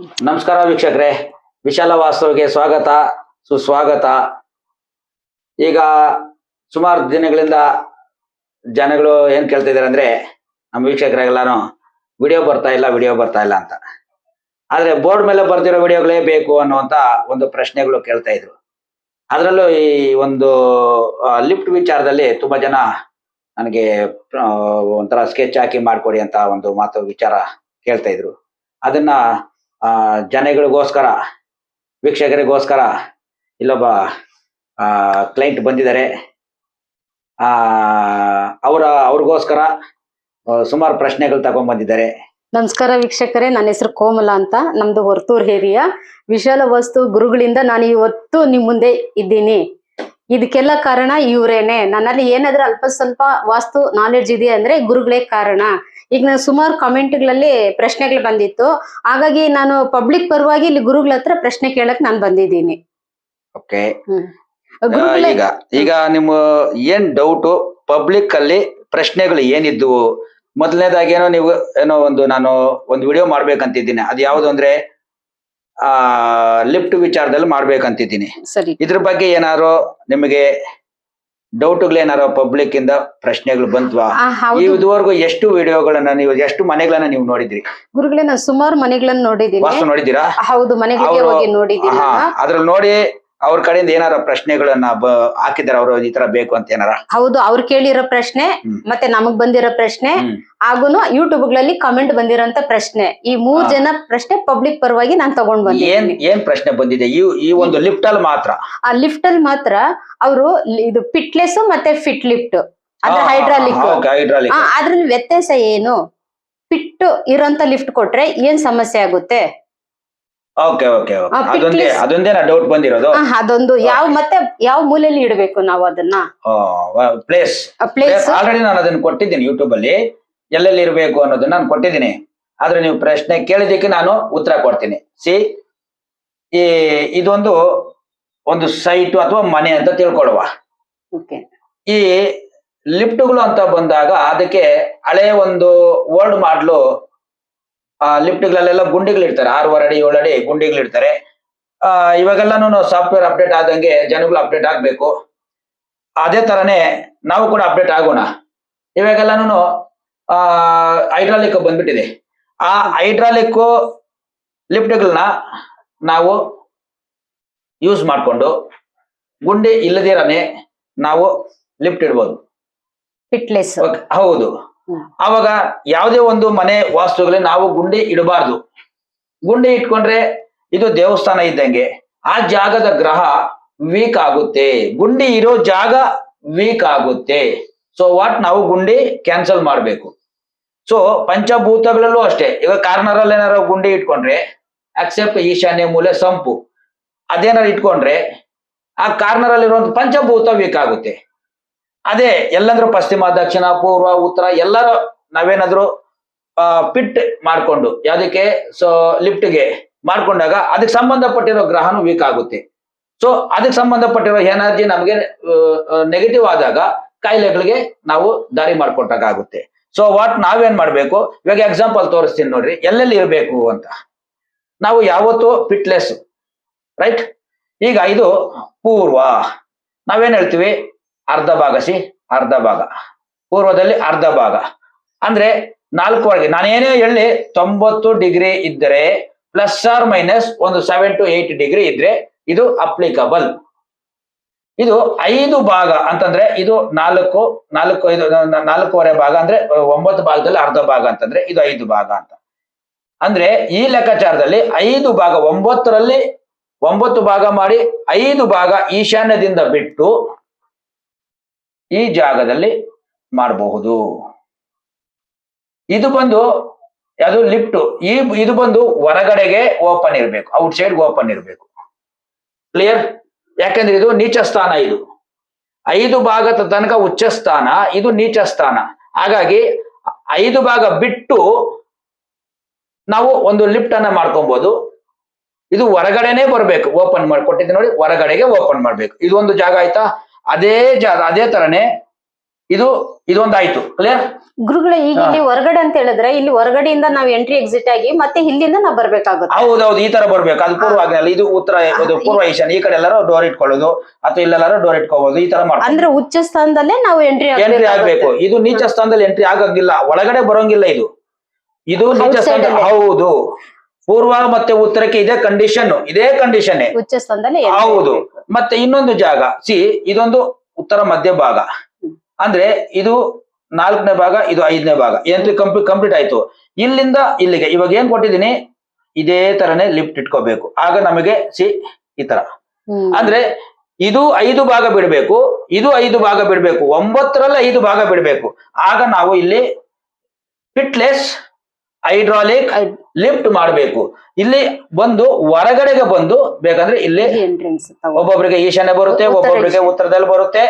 ನಮಸ್ಕಾರ ವೀಕ್ಷಕರೇ. ವಿಶಾಲ ವಾಸ್ತವಕ್ಕೆ ಸ್ವಾಗತ, ಸುಸ್ವಾಗತ. ಈಗ ಸುಮಾರು ದಿನಗಳಿಂದ ಜನಗಳು ಏನ್ ಕೇಳ್ತಾ ಇದಾರೆ ಅಂದ್ರೆ, ನಮ್ಮ ವೀಕ್ಷಕರೆಲ್ಲಾನು ವಿಡಿಯೋ ಬರ್ತಾ ಇಲ್ಲ, ವಿಡಿಯೋ ಬರ್ತಾ ಇಲ್ಲ ಅಂತ. ಆದ್ರೆ ಬೋರ್ಡ್ ಮೇಲೆ ಬರ್ತಿರೋ ವಿಡಿಯೋಗಳೇ ಬೇಕು ಅನ್ನುವಂತ ಒಂದು ಪ್ರಶ್ನೆಗಳು ಕೇಳ್ತಾ ಇದ್ರು. ಅದರಲ್ಲೂ ಈ ಒಂದು ಲಿಫ್ಟ್ ವಿಚಾರದಲ್ಲಿ ತುಂಬಾ ಜನ ನನಗೆ ಒಂಥರ ಸ್ಕೆಚ್ ಹಾಕಿ ಮಾಡ್ಕೊಡಿ ಅಂತ ಒಂದು ಮಾತು ವಿಚಾರ ಕೇಳ್ತಾ ಇದ್ರು. ಅದನ್ನ ಆ, ಜನಗಳಿಗೋಸ್ಕರ ವೀಕ್ಷಕರಿಗೋಸ್ಕರ ಇಲ್ಲೊಬ್ಬ ಆ ಕ್ಲೈಂಟ್ ಬಂದಿದ್ದಾರೆ. ಆ ಅವರ ಅವ್ರಿಗೋಸ್ಕರ ಸುಮಾರು ಪ್ರಶ್ನೆಗಳು ತಗೊಂಡ್ ಬಂದಿದ್ದಾರೆ. ನಮಸ್ಕಾರ ವೀಕ್ಷಕರೇ ನನ್ನ ಹೆಸರು ಕೋಮಲ ಅಂತ. ನಮ್ದು ಹೊರ್ತೂರ್ ಏರಿಯಾ. ವಿಶಾಲ ವಸ್ತು ಗುರುಗಳಿಂದ ನಾನು ಇವತ್ತು ನಿಮ್ ಮುಂದೆ ಇದ್ದೀನಿ. ಇದಕ್ಕೆಲ್ಲ ಕಾರಣ ಇವರೇನೆ. ನನ್ನಲ್ಲಿ ಏನಾದ್ರೂ ಅಲ್ಪ ಸ್ವಲ್ಪ ವಾಸ್ತು ನಾಲೆಡ್ಜ್ ಇದೆ ಅಂದ್ರೆ ಗುರುಗಳೇ ಕಾರಣ. ಈಗ ನಾನು ಸುಮಾರು ಕಾಮೆಂಟ್ಗಳಲ್ಲಿ ಪ್ರಶ್ನೆಗಳು ಬಂದಿತ್ತು. ಹಾಗಾಗಿ ನಾನು ಪಬ್ಲಿಕ್ ಪರವಾಗಿ ಇಲ್ಲಿ ಗುರುಗಳ ಹತ್ರ ಪ್ರಶ್ನೆ ಕೇಳಕ್ ನಾನು ಬಂದಿದ್ದೀನಿ. ಓಕೆ ಗುರುಗಳೇ ಈಗ ಈಗ ನಿಮ್ಮ ಏನ್ ಡೌಟ್ ಪಬ್ಲಿಕ್ ಅಲ್ಲಿ ಪ್ರಶ್ನೆಗಳು ಏನಿದ್ವು? ಮೊದಲನೇದಾಗಿ ಏನೋ ನೀವು ಏನೋ ಒಂದು ನಾನು ಒಂದು ವಿಡಿಯೋ ಮಾಡ್ಬೇಕಂತಿದ್ದೀನಿ. ಅದು ಯಾವುದು ಅಂದ್ರೆ ಆ ಲಿಫ್ಟ್ ವಿಚಾರದಲ್ಲಿ ಮಾಡ್ಬೇಕಂತಿದ್ದೀನಿ. ಸರಿ. ಇದ್ರ ಬಗ್ಗೆ ಏನಾದ್ರು ನಿಮಗೆ ಡೌಟ್ಗಳು ಏನಾರು ಪಬ್ಲಿಕ್ ಇಂದ ಪ್ರಶ್ನೆಗಳು ಬಂತ್ವಾ? ಇದುವರೆಗೂ ಎಷ್ಟು ವಿಡಿಯೋಗಳನ್ನ ನೀವು ಎಷ್ಟು ಮನೆಗಳನ್ನ ನೀವು ನೋಡಿದ್ರಿ? ಗುರುಗಳೇ ನಾನು ಸುಮಾರು ಮನೆಗಳನ್ನ ನೋಡಿದ್ದೀನಿ. ನೋಡಿದೀರಾ ಹೌದು ಮನೆಗಳಿಗೆ ಹೋಗಿ ನೋಡಿದ್ದೀನಿ ಅದ್ರಲ್ಲಿ ನೋಡಿ ಅವ್ರ ಕಡೆಯಿಂದ ಏನಾರ ಪ್ರಶ್ನೆಗಳನ್ನ ಹಾಕಿದಾರ ಅವರು ಈ ತರ ಬೇಕು ಅಂತ ಏನಾರ? ಹೌದು ಅವ್ರು ಕೇಳಿರೋ ಪ್ರಶ್ನೆ ಮತ್ತೆ ನಮಗ್ ಬಂದಿರೋ ಪ್ರಶ್ನೆ ಹಾಗೂ ಹಾಗೂನು ಯೂಟ್ಯೂಬ್ಗಳಲ್ಲಿ ಕಮೆಂಟ್ ಬಂದಿರೋಂತ ಪ್ರಶ್ನೆ. ಈ ಮೂರ್ ಜನ ಪ್ರಶ್ನೆ ಪಬ್ಲಿಕ್ ಪರವಾಗಿ ನಾನ್ ತಗೊಂಡ್ ಏನ್ ಬಂದಿದ್ದೀನಿ. ಏನ್ ಪ್ರಶ್ನೆ ಬಂದಿದೆ? ಈ ಒಂದು ಲಿಫ್ಟ್ ಅಲ್ಲಿ ಮಾತ್ರ? ಆ ಲಿಫ್ಟ್ ಅಲ್ಲಿ ಮಾತ್ರ ಅವರು ಇದು ಪಿಟ್ಲೆಸ್ ಮತ್ತೆ ಫಿಟ್ ಲಿಫ್ಟ್ ಅದ್ರ ಹೈಡ್ರಾಲಿಕ್ ಹೈಡ್ರಾಲಿಕ್ ಅದ್ರಲ್ಲಿ ವ್ಯತ್ಯಾಸ ಏನು? ಪಿಟ್ ಇರೋಂತ ಲಿಫ್ಟ್ ಕೊಟ್ರೆ ಏನ್ ಸಮಸ್ಯೆ ಆಗುತ್ತೆ? ಓಕೆ ಓಕೆ ಆ, ಅದೊಂದೇ ಅದೊಂದೇ ಡೌಟ್ ಬಂದಿರೋದು. ಆ, ಅದೊಂದು ಯಾವ ಮತ್ತೆ ಯಾವ ಮೂಲೆಯಲ್ಲಿ ಇಡಬೇಕು ನಾವು ಅದನ್ನ? ಪ್ಲೇಸ್ ಪ್ಲೇಸ್ ಆಲ್ರೆಡಿ ನಾನು ಅದನ್ನ ಕೊಟ್ಟಿದ್ದೀನಿ ಯೂಟ್ಯೂಬ್ ಅಲ್ಲಿ. ಎಲ್ಲೆಲ್ಲಿ ಇರಬೇಕು ಅನ್ನೋದನ್ನ ನಾನು ಕೊಟ್ಟಿದ್ದೀನಿ. ಆದ್ರೆ ನೀವು ಪ್ರಶ್ನೆ ಕೇಳಿದ್ದಕ್ಕೆ ನಾನು ಉತ್ತರ ಕೊಡ್ತೀನಿ. ಸಿ ಈ ಇದೊಂದು ಒಂದು ಸೈಟ್ ಅಥವಾ ಮನೆ ಅಂತ ತಿಳ್ಕೊಳ್ಳುವ. ಓಕೆ ಈ ಲಿಫ್ಟ್ಗಳು ಅಂತ ಬಂದಾಗ ಅದಕ್ಕೆ ಹಳೆ ಒಂದು ಓಲ್ಡ್ ಮಾಡ್ಲು ಆ ಲಿಫ್ಟ್ಗಳಲ್ಲೆಲ್ಲ ಗುಂಡಿಗಳು ಇರ್ತಾರೆ ಆರೂವರೆ ಅಡಿ ಏಳು ಅಡಿ ಗುಂಡಿಗಳು ಇರ್ತಾರೆ ಆ ಇವಾಗೆಲ್ಲಾನು ಸಾಫ್ಟ್ವೇರ್ ಅಪ್ಡೇಟ್ ಆದಂಗೆ ಜನಗಳು ಅಪ್ಡೇಟ್ ಆಗ್ಬೇಕು. ಅದೇ ತರನೇ ನಾವು ಕೂಡ ಅಪ್ಡೇಟ್ ಆಗೋಣ. ಇವಾಗೆಲ್ಲಾನು ಆ ಹೈಡ್ರಾಲಿಕ್ ಬಂದ್ಬಿಟ್ಟಿದೆ. ಆ ಹೈಡ್ರಾಲಿಕ್ ಲಿಫ್ಟ್ಗಳನ್ನ ನಾವು ಯೂಸ್ ಮಾಡಿಕೊಂಡು ಗುಂಡಿ ಇಲ್ಲದಿರನೆ ನಾವು ಲಿಫ್ಟ್ ಇಡ್ಬೋದು. ಹೌದು. ಅವಾಗ ಯಾವುದೇ ಒಂದು ಮನೆ ವಾಸ್ತುಗಳಲ್ಲಿ ನಾವು ಗುಂಡಿ ಇಡಬಾರ್ದು. ಗುಂಡಿ ಇಟ್ಕೊಂಡ್ರೆ ಇದು ದೇವಸ್ಥಾನ ಇದ್ದಂಗೆ. ಆ ಜಾಗದ ಗ್ರಹ ವೀಕ್ ಆಗುತ್ತೆ. ಗುಂಡಿ ಇರೋ ಜಾಗ ವೀಕ್ ಆಗುತ್ತೆ. ಸೊ ವಾಟ್ ನಾವು ಗುಂಡಿ ಕ್ಯಾನ್ಸಲ್ ಮಾಡಬೇಕು. ಸೊ ಪಂಚಭೂತಗಳಲ್ಲೂ ಅಷ್ಟೇ. ಈಗ ಕಾರ್ನರಲ್ಲಿ ಏನಾರ ಗುಂಡಿ ಇಟ್ಕೊಂಡ್ರೆ ಅಕ್ಸೆಪ್ಟ್ ಈಶಾನ್ಯ ಮೂಲೆ ಸಂಪು. ಅದೇನಾರು ಇಟ್ಕೊಂಡ್ರೆ, ಆ ಕಾರ್ನರ್ ಅಲ್ಲಿರುವಂತ ಪಂಚಭೂತ ವೀಕ್ ಆಗುತ್ತೆ. ಅದೇ ಎಲ್ಲಂದ್ರು ಪಶ್ಚಿಮ, ದಕ್ಷಿಣ, ಪೂರ್ವ, ಉತ್ತರ ಎಲ್ಲರೂ ನಾವೇನಾದ್ರೂ ಪಿಟ್ ಮಾಡ್ಕೊಂಡು, ಯಾವುದಕ್ಕೆ? ಸೊ ಲಿಫ್ಟ್ಗೆ ಮಾಡ್ಕೊಂಡಾಗ ಅದಕ್ಕೆ ಸಂಬಂಧಪಟ್ಟಿರೋ ಗ್ರಹನು ವೀಕ್ ಆಗುತ್ತೆ. ಸೊ ಅದಕ್ಕೆ ಸಂಬಂಧಪಟ್ಟಿರೋ ಎನರ್ಜಿ ನಮಗೆ ನೆಗೆಟಿವ್ ಆದಾಗ ಕಾಯಿಲೆಗಳಿಗೆ ನಾವು ದಾರಿ ಆಗುತ್ತೆ ಸೊ ವಾಟ್ ನಾವೇನ್ ಮಾಡ್ಬೇಕು? ಇವಾಗ ಎಕ್ಸಾಂಪಲ್ ತೋರಿಸ್ತೀನಿ ನೋಡ್ರಿ. ಎಲ್ಲೆಲ್ಲಿ ಇರಬೇಕು ಅಂತ. ನಾವು ಯಾವತ್ತು ಫಿಟ್ಲೆಸ್ ರೈಟ್ ಈಗ ಇದು ಪೂರ್ವ. ನಾವೇನ್ ಹೇಳ್ತೀವಿ? ಅರ್ಧ ಭಾಗ, ಸಿ? ಅರ್ಧ ಭಾಗ. ಪೂರ್ವದಲ್ಲಿ ಅರ್ಧ ಭಾಗ. ಅಂದ್ರೆ ನಾಲ್ಕುವರೆಗೆ, ನಾನೇನೇ ಹೇಳಿ ತೊಂಬತ್ತು ಡಿಗ್ರಿ ಇದ್ದರೆ ಪ್ಲಸ್ ಆರ್ ಮೈನಸ್ ಒಂದು ಸೆವೆನ್ ಟು ಏಟ್ ಡಿಗ್ರಿ ಇದ್ರೆ ಇದು ಅಪ್ಲಿಕಬಲ್. ಇದು ಐದು ಭಾಗ ಅಂತಂದ್ರೆ ಇದು ನಾಲ್ಕು ನಾಲ್ಕು, ಇದು ನಾಲ್ಕೂವರೆ ಭಾಗ ಅಂದ್ರೆ ಒಂಬತ್ತು ಭಾಗದಲ್ಲಿ ಅರ್ಧ ಭಾಗ ಅಂತಂದ್ರೆ ಇದು ಐದು ಭಾಗ ಅಂತ. ಅಂದ್ರೆ ಈ ಲೆಕ್ಕಾಚಾರದಲ್ಲಿ ಐದು ಭಾಗ, ಒಂಬತ್ತರಲ್ಲಿ ಒಂಬತ್ತು ಭಾಗ ಮಾಡಿ, ಐದು ಭಾಗ ಈಶಾನ್ಯದಿಂದ ಬಿಟ್ಟು ಈ ಜಾಗದಲ್ಲಿ ಮಾಡಬಹುದು. ಇದು ಬಂದು ಅದು ಲಿಫ್ಟ್, ಈ ಇದು ಬಂದು ಹೊರಗಡೆಗೆ ಓಪನ್ ಇರಬೇಕು ಔಟ್ ಸೈಡ್ ಓಪನ್ ಇರಬೇಕು. ಕ್ಲಿಯರ್ ಯಾಕಂದ್ರೆ ಇದು ನೀಚ ಸ್ಥಾನ ಇದು. ಐದು ಭಾಗದ ತನಕ ಉಚ್ಚ ಸ್ಥಾನ, ಇದು ನೀಚ ಸ್ಥಾನ. ಹಾಗಾಗಿ ಐದು ಭಾಗ ಬಿಟ್ಟು ನಾವು ಒಂದು ಲಿಫ್ಟ್ ಅನ್ನ ಮಾಡ್ಕೊಬಹುದು ಇದು ಹೊರಗಡೆನೆ ಬರಬೇಕು, ಓಪನ್ ಮಾಡಿ ಕೊಟ್ಟಿದ್ದೆ ನೋಡಿ, ಹೊರಗಡೆಗೆ ಓಪನ್ ಮಾಡ್ಬೇಕು. ಇದು ಒಂದು ಜಾಗ ಆಯ್ತಾ? ಅದೇ ಜಾಗ ಅದೇ ತರನೇ ಇದು ಇದೊಂದಾಯ್ತು. ಕ್ಲಿಯರ್ ಗುರುಗಳೇ ಈಗ ಇಲ್ಲಿ ಹೊರಗಡೆ ಅಂತ ಹೇಳಿದ್ರೆ ಇಲ್ಲಿ ಹೊರಗಡೆಯಿಂದ ನಾವ್ ಎಂಟ್ರಿ ಎಕ್ಸಿಟ್ ಆಗಿ ಮತ್ತೆ ಇಲ್ಲಿಂದ ನಾವ್ ಬರ್ಬೇಕಾಗುತ್ತೆ. ಹೌದೌದು ಈ ತರ ಬರ್ಬೇಕು. ಅದು ಪೂರ್ವ ಇದು ಉತ್ತರ ಇದು ಪೂರ್ವ ಈಶಾನ್ಯ. ಈ ಕಡೆ ಎಲ್ಲರೂ ಡೋರ್ ಇಟ್ಕೊಳ್ಳೋದು. ಅಥವಾ ಇಲ್ಲೆಲ್ಲಾರು ಡೋರ್ ಇಟ್ಕೋಬಹುದು ಈ ತರ ಮಾಡಿ ಅಂದ್ರೆ ಉಚ್ಚ ಸ್ಥಾನದಲ್ಲೇ ನಾವು ಎಂಟ್ರಿ ಎಂಟ್ರಿ ಆಗ್ಬೇಕು. ಇದು ನೀಚ ಸ್ಥಾನದಲ್ಲಿ ಎಂಟ್ರಿ ಆಗಂಗಿಲ್ಲ. ಒಳಗಡೆ ಬರೋಂಗಿಲ್ಲ ಇದು. ಇದು ನೀಚ ಸ್ಥಾನ ಹೌದು. ಪೂರ್ವ ಮತ್ತೆ ಉತ್ತರಕ್ಕೆ ಇದೇ ಕಂಡೀಷನ್ ಇದೇ ಕಂಡೀಷನ್ ಉಚ್ಚ ಸ್ಥಾನದಲ್ಲಿ ಹೌದು. ಮತ್ತೆ ಇನ್ನೊಂದು ಜಾಗ ಸಿ ಇದೊಂದು ಉತ್ತರ ಮಧ್ಯ ಭಾಗ. ಅಂದ್ರೆ ಇದು ನಾಲ್ಕನೇ ಭಾಗ ಇದು ಐದನೇ ಭಾಗ. ಎಂತ ಕಂಪ್ಲೀಟ್ ಕಂಪ್ಲೀಟ್ ಆಯ್ತು. ಇಲ್ಲಿಂದ ಇಲ್ಲಿಗೆ ಇವಾಗ ಏನ್ ಕೊಟ್ಟಿದ್ದೀನಿ? ಇದೇ ತರನೇ ಲಿಫ್ಟ್ ಇಟ್ಕೋಬೇಕು. ಆಗ ನಮಗೆ ಸಿ ಈ ತರ. ಅಂದ್ರೆ ಇದು ಐದು ಭಾಗ ಬಿಡಬೇಕು ಇದು ಐದು ಭಾಗ ಬಿಡಬೇಕು ಒಂಬತ್ತರಲ್ಲಿ ಐದು ಭಾಗ ಬಿಡಬೇಕು. ಆಗ ನಾವು ಇಲ್ಲಿ ಫಿಟ್ಲೆಸ್ ಹೈಡ್ರಾಲಿಕ್ ಲಿಫ್ಟ್ ಮಾಡಬೇಕು. ಇಲ್ಲಿ ಬಂದು ಹೊರಗಡೆಗೆ ಬಂದು ಬೇಕಂದ್ರೆ ಇಲ್ಲಿ ಒಬ್ಬೊಬ್ರಿಗೆ ಎಂಟ್ರೆನ್ಸ್ ಈಶಾನ್ಯ ಬರುತ್ತೆ ಒಬ್ಬೊಬ್ರಿಗೆ ಒಬ್ಬೊಬ್ಬರಿಗೆ ಉತ್ತರದಲ್ಲಿ ಬರುತ್ತೆ.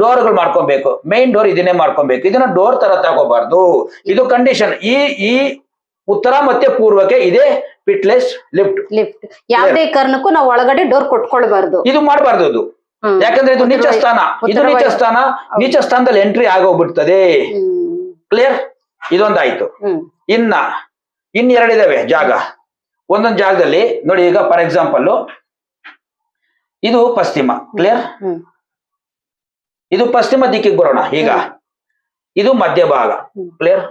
ಡೋರ್ಗಳು ಮಾಡ್ಕೊಬೇಕು. ಮೇನ್ ಡೋರ್ ಇದನ್ನೇ ಮಾಡ್ಕೊಬೇಕು. ಇದನ್ನ ಡೋರ್ ತರ ತಗೋಬಾರ್ದು. ಇದು ಕಂಡೀಷನ್ ಈ ಈ ಉತ್ತರ ಮತ್ತೆ ಪೂರ್ವಕ್ಕೆ ಇದೇ ಪಿಟ್ಲೆಸ್ ಲಿಫ್ಟ್ ಲಿಫ್ಟ್ ಯಾವುದೇ ಕಾರಣಕ್ಕೂ ನಾವು ಒಳಗಡೆ ಡೋರ್ ಕೊಟ್ಕೊಳ್ಬಾರ್ದು. ಇದು ಮಾಡಬಾರ್ದು ಅದು ಯಾಕಂದ್ರೆ ಇದು ನೀಚ ಸ್ಥಾನ. ಇದು ನೀಚ ಸ್ಥಾನ. ನೀಚ ಸ್ಥಾನದಲ್ಲಿ ಎಂಟ್ರಿ ಆಗೋಗ್ಬಿಡ್ತದೆ. ಕ್ಲಿಯರ್ ಇದೊಂದಾಯ್ತು. ಇನ್ನ ಇನ್ನೆರಡಿದಾವೆ ಜಾಗ. ಒಂದೊಂದು ಜಾಗದಲ್ಲಿ ನೋಡಿ ಈಗ ಫಾರ್ ಎಕ್ಸಾಂಪಲ್ ಇದು ಪಶ್ಚಿಮ ಕ್ಲಿಯರ್ ಇದು ಪಶ್ಚಿಮ ದಿಕ್ಕಿಗೆ ಬರೋಣ ಈಗ. ಇದು ಮಧ್ಯಭಾಗ. ಕ್ಲಿಯರ್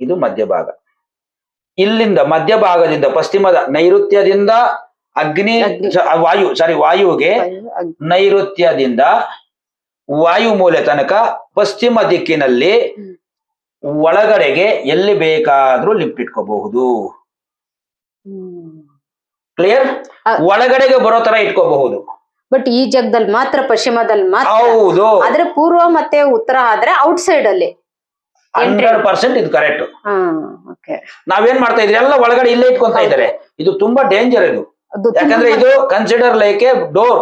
ಇದು ಮಧ್ಯಭಾಗ ಇಲ್ಲಿಂದ ಮಧ್ಯಭಾಗದಿಂದ ಪಶ್ಚಿಮದ ನೈಋತ್ಯದಿಂದ ಅಗ್ನಿ. ವಾಯು ಸಾರಿ ವಾಯುವಿಗೆ ನೈಋತ್ಯದಿಂದ ವಾಯು ಮೂಲೆ ತನಕ ಪಶ್ಚಿಮ ದಿಕ್ಕಿನಲ್ಲಿ. ಒಳಗಡೆಗೆ ಎಲ್ಲಿ ಬೇಕಾದ್ರೂ ಲಿಫ್ಟ್ ಇಟ್ಕೋಬಹುದು. ಕ್ಲಿಯರ್ ಒಳಗಡೆಗೆ ಬರೋ ತರ ಇಟ್ಕೋಬಹುದು. ಬಟ್ ಈ ಜಗದಲ್ಲಿ ಮಾತ್ರ ಪಶ್ಚಿಮದಲ್ಲಿ ಮಾತ್ರ ಹೌದು. ಆದ್ರೆ ಪೂರ್ವ ಮತ್ತೆ ಉತ್ತರ ಆದ್ರೆ ಔಟ್ ಸೈಡ್ ಅಲ್ಲಿ ಹಂಡ್ರೆಡ್ ಪರ್ಸೆಂಟ್ ಇದು ಕರೆಕ್ಟ್ ನಾವೇನ್ ಮಾಡ್ತಾ ಇದ್ರಿ ಎಲ್ಲ ಒಳಗಡೆ ಇಲ್ಲೇ ಇಟ್ಕೊಂತ ಇದ್ದಾರೆ. ಇದು ತುಂಬಾ ಡೇಂಜರ್ ಇದು. ಯಾಕಂದ್ರೆ ಇದು ಕನ್ಸಿಡರ್ ಲೈಕ್ ಎ ಡೋರ್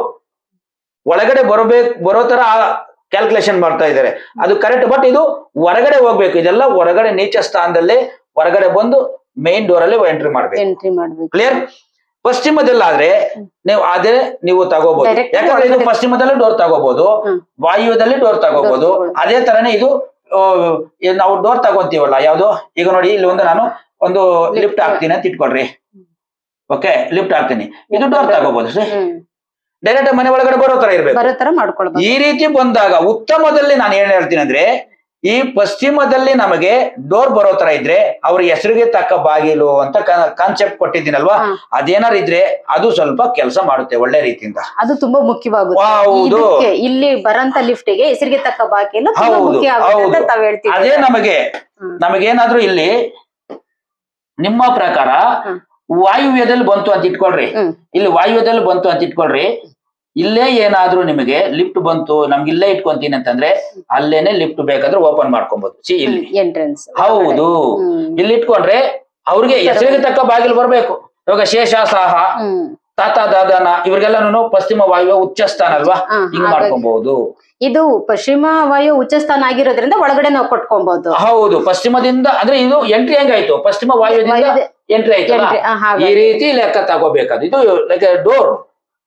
ಒಳಗಡೆ ಬರಬೇಕು ಬರೋ ತರ ಕ್ಯಾಲ್ಕುಲೇಷನ್ ಮಾಡ್ತಾ ಇದ್ದಾರೆ. ಅದು ಕರೆಕ್ಟ್ ಬಟ್ ಇದು ಹೊರಗಡೆ ಹೋಗ್ಬೇಕು. ಇದೆಲ್ಲ ಹೊರಗಡೆ ನೇಚರ್ ಸ್ಥಾನದಲ್ಲಿ ಹೊರಗಡೆ ಬಂದು ಮೇನ್ ಡೋರ್ ಅಲ್ಲಿ ಎಂಟ್ರಿ ಮಾಡ್ಬೇಕು. ಎಂಟ್ರಿ ಮಾಡ್ಬೇಕು. ಕ್ಲಿಯರ್ ಪಶ್ಚಿಮದಲ್ಲಾದ್ರೆ ನೀವು ಅದೇ ನೀವು ತಗೋಬಹುದು ಯಾಕಂದ್ರೆ ಇದು ಪಶ್ಚಿಮದಲ್ಲಿ ಡೋರ್ ತಗೋಬಹುದು ವಾಯುವದಲ್ಲಿ ವಾಯುವ್ಯದಲ್ಲಿ ಡೋರ್ ತಗೋಬಹುದು. ಅದೇ ತರನೇ ಇದು ನಾವು ಡೋರ್ ತಗೋತೀವಲ್ಲ ಯಾವ್ದು? ಈಗ ನೋಡಿ ಇಲ್ಲಿ ಒಂದು ನಾನು ಒಂದು ಲಿಫ್ಟ್ ಹಾಕ್ತೀನಿ ಅಂತ ಇಟ್ಕೊಳ್ರಿ. ಓಕೆ ಲಿಫ್ಟ್ ಹಾಕ್ತೀನಿ. ಇದು ಡೋರ್ ತಗೋಬಹುದು ಡೈರೆಕ್ಟ್ ಮನೆ ಒಳಗಡೆ ಬರೋ ತರ ಇರ್ಬೇಕು. ಬರೋ ತರ ಮಾಡ್ಕೊಳ್ಬೇಕು ಈ ರೀತಿ ಬಂದಾಗ ಉತ್ತಮದಲ್ಲಿ ನಾನು ಏನ್ ಹೇಳ್ತೀನಿ ಅಂದ್ರೆ ಈ ಪಶ್ಚಿಮದಲ್ಲಿ ನಮಗೆ ಡೋರ್ ಬರೋ ತರ ಇದ್ರೆ ಅವ್ರ ಹೆಸರಿಗೆ ತಕ್ಕ ಬಾಗಿಲು ಅಂತ ಕಾನ್ಸೆಪ್ಟ್ ಕೊಟ್ಟಿದ್ದೀನಲ್ವಾ. ಅದೇನಾರು ಇದ್ರೆ ಅದು ಸ್ವಲ್ಪ ಕೆಲಸ ಮಾಡುತ್ತೆ ಒಳ್ಳೆ ರೀತಿಯಿಂದ. ಅದು ತುಂಬಾ ಮುಖ್ಯವಾಗುತ್ತೆ. ಇಲ್ಲಿ ಬರಂತ ಲಿಫ್ಟ್ಗೆ ಹೆಸರಿಗೆ ತಕ್ಕ ಬಾಗಿಲು ಅದೇ ನಮಗೆ ನಮಗೇನಾದ್ರು ನಮಗೇನಾದ್ರೂ ಇಲ್ಲಿ ನಿಮ್ಮ ಪ್ರಕಾರ ವಾಯುವ್ಯದಲ್ಲಿ ಬಂತು ಅಂತ ಇಟ್ಕೊಳ್ರಿ. ಇಲ್ಲಿ ವಾಯುವ್ಯದಲ್ಲಿ ಬಂತು ಅಂತ ಇಟ್ಕೊಳ್ರಿ. ಇಲ್ಲೇ ಏನಾದ್ರೂ ನಿಮಗೆ ಲಿಫ್ಟ್ ಬಂತು ನಮ್ಗೆ ಇಲ್ಲೇ ಇಟ್ಕೊಂತೀನಿ ಅಂತಂದ್ರೆ ಅಲ್ಲೇನೆ ಲಿಫ್ಟ್ ಬೇಕಾದ್ರೆ ಓಪನ್ ಮಾಡ್ಕೊಬಹುದು ಸಿ ಇಲ್ಲಿ. ಎಂಟ್ರೆನ್ಸ್ ಹೌದು. ಇಲ್ಲಿ ಇಟ್ಕೊಂಡ್ರೆ ಅವ್ರಿಗೆ ಹೆಸರಿಗೆ ತಕ್ಕ ಬಾಗಿಲು ಬರ್ಬೇಕು. ಇವಾಗ ಶೇಷಾಸಾಹ ಸಹ ತಾತ ದಾದನ ಇವ್ರಿಗೆಲ್ಲಾನು ಪಶ್ಚಿಮ ವಾಯುವ ಉಚ್ಚ ಸ್ಥಾನ ಅಲ್ವಾ ಹಿಂಗ್ ಮಾಡ್ಕೊಬಹುದು ಇದು ಪಶ್ಚಿಮ ವಾಯು ಉಚ್ಚ ಸ್ಥಾನ ಆಗಿರೋದ್ರಿಂದ ಒಳಗಡೆ ನಾವು ಕೊಟ್ಕೊಬಹುದು ಹೌದು ಪಶ್ಚಿಮದಿಂದ ಅಂದ್ರೆ ಇದು ಎಂಟ್ರಿ ಹೆಂಗಾಯ್ತು? ಪಶ್ಚಿಮ ವಾಯುವಿನಿಂದ ಎಂಟ್ರಿ ಆಯ್ತಲ್ಲ? entry, ಆ, ಹಾಗಾಗಿ. ಈ ರೀತಿ ಲೆಕ್ಕ ತಗೋಬೇಕಾದ ಇದು ಲೈಕ್ ಡೋರ್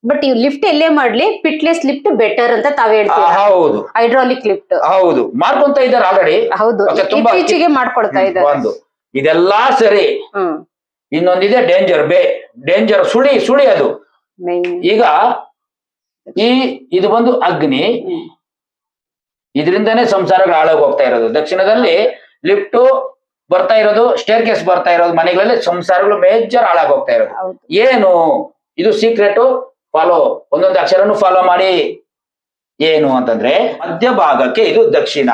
ಬಟ್ ಈ ಲಿಫ್ಟ್ ಎಲ್ಲೇ ಮಾಡ್ಲಿ ಪಿಟ್ಲೆಸ್ ಲಿಫ್ಟ್ ಬೆಟರ್ ಅಂತ ತಾವ್ ಹೇಳ್ತೀವಿ ಹೌದು. ಹೈಡ್ರಾಲಿಕ್ ಲಿಫ್ಟ್ ಹೌದು. ಮಾಡ್ಕೊಂತ ಇದ್ದಾರೆ ಆಲ್ರೆಡಿ ಹೌದು. ತುಂಬಾ- ಇತ್ತೀಚೆಗೆ ಮಾಡ್ಕೊಳ್ತಾ ಇದ್ದಾರೆ. ಒಂದು ಇದೆಲ್ಲಾ ಸರಿ. ಇನ್ನೊಂದಿದೆ ಡೇಂಜರ್ ಬೇ. ಡೇಂಜರ್ ಸುಳಿ ಸುಳಿ ಅದು. ಈಗ ಈ ಇದು ಬಂದು ಅಗ್ನಿ. ಇದರಿಂದಾನೇ ಇದರಿಂದನೇ ಸಂಸಾರಗಳು ಹಾಳಾಗಿ ಹೋಗ್ತಾ ಇರೋದು. ದಕ್ಷಿಣದಲ್ಲಿ ಲಿಫ್ಟ್ ಬರ್ತಾ ಇರೋದು ಸ್ಟೇರ್ ಕೇಸ್ ಬರ್ತಾ ಇರೋದು ಮನೆಗಳಲ್ಲಿ ಸಂಸಾರಗಳು ಮೇಜರ್ ಹಾಳಾಗಿ ಹೋಗ್ತಾ ಇರೋದು. ಏನು? ಇದು ಸೀಕ್ರೆಟ್ ಫಾಲೋ ಒಂದೊಂದು ಅಕ್ಷರನು ಫಾಲೋ ಮಾಡಿ. ಏನು ಅಂತಂದ್ರೆ ಮಧ್ಯಭಾಗಕ್ಕೆ ಇದು ದಕ್ಷಿಣ.